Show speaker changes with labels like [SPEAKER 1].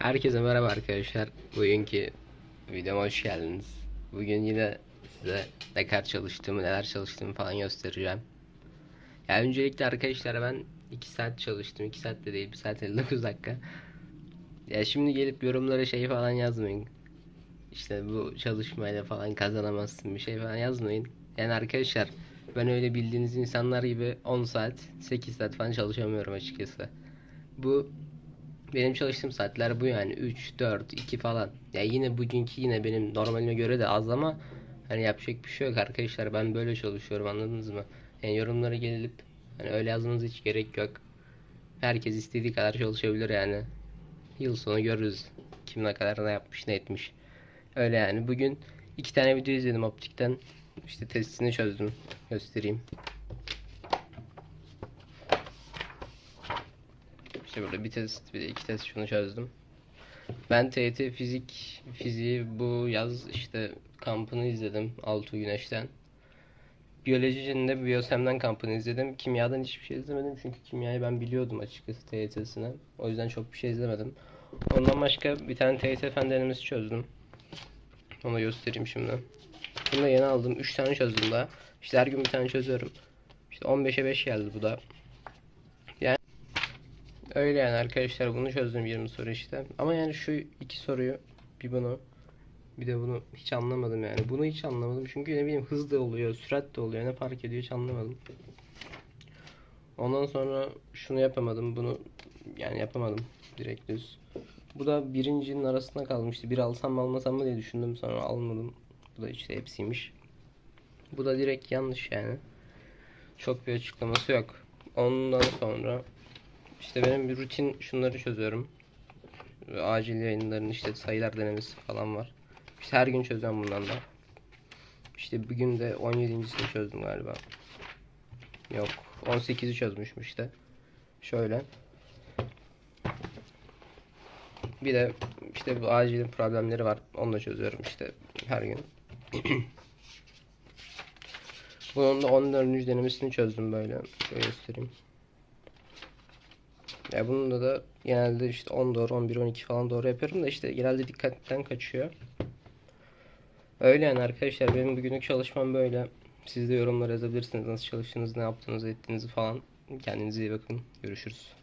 [SPEAKER 1] Herkese merhaba arkadaşlar. Bugünkü videoma hoş geldiniz. Bugün yine size ne kadar çalıştığımı, neler çalıştığımı falan göstereceğim. Ya öncelikle arkadaşlar ben 2 saat çalıştım. 2 saat de değil, 1 saat 59 dakika. Ya şimdi gelip yorumlara şey falan yazmayın. İşte bu çalışmayla falan kazanamazsın bir şey falan yazmayın. Yani arkadaşlar ben öyle bildiğiniz insanlar gibi 10 saat, 8 saat falan çalışamıyorum açıkçası. Bu benim çalıştığım saatler bu yani 3, 4, 2 falan. Ya yine bugünkü yine benim normalime göre de az ama hani yapacak bir şey yok arkadaşlar. Ben böyle çalışıyorum anladınız mı? Yani yorumlara gelip hani öyle yazmanız hiç gerek yok. Herkes istediği kadar çalışabilir yani. Yıl sonu görürüz kim ne kadar ne yapmış ne etmiş. Öyle yani. Bugün iki tane video izledim optikten. İşte testini çözdüm. Göstereyim. İşte burada bir test, bir iki test şunu çözdüm. Ben TET fizik fiziği bu yaz işte kampını izledim Altuğ Güneş'ten. Biyolojinin de Biyosem'den kampını izledim. Kimyadan hiçbir şey izlemedim çünkü kimyayı ben biliyordum açıkçası TYT'sine. O yüzden çok bir şey izlemedim. Ondan başka bir tane TYT fen çözdüm. Onu göstereyim şimdi. Bunu da yeni aldım. 3 tane çözdüm daha. İşte her gün bir tane çözüyorum. İşte 15'e 5 geldi bu da. Öyle yani arkadaşlar bunu çözdüm 20 soru işte. Ama yani şu iki soruyu bir bunu bir de bunu hiç anlamadım yani. Bunu hiç anlamadım çünkü ne bileyim hız da oluyor, sürat de oluyor. Ne fark ediyor hiç anlamadım. Ondan sonra şunu yapamadım. Bunu yani yapamadım direkt düz. Bu da birincinin arasında kalmıştı. Bir alsam mı almasam mı diye düşündüm sonra almadım. Bu da işte hepsiymiş. Bu da direkt yanlış yani. Çok bir açıklaması yok. Ondan sonra işte benim bir rutin şunları çözüyorum. Acil yayınların işte sayılar denemesi falan var. İşte her gün çözüyorum bundan da. İşte bugün de 17.sini çözdüm galiba. Yok 18'i çözmüşüm işte. Şöyle. Bir de işte bu acil problemleri var. Onu da çözüyorum işte her gün. Bunun da 14. denemesini çözdüm böyle. Şöyle göstereyim. Ya bunun da genelde işte 10 doğru, 11, 12 falan doğru yapıyorum da işte genelde dikkatten kaçıyor. Öyle yani arkadaşlar benim bugünlük çalışmam böyle. Siz de yorumlara yazabilirsiniz nasıl çalıştığınızı, ne yaptığınızı, ettiğinizi falan. Kendinize iyi bakın. Görüşürüz.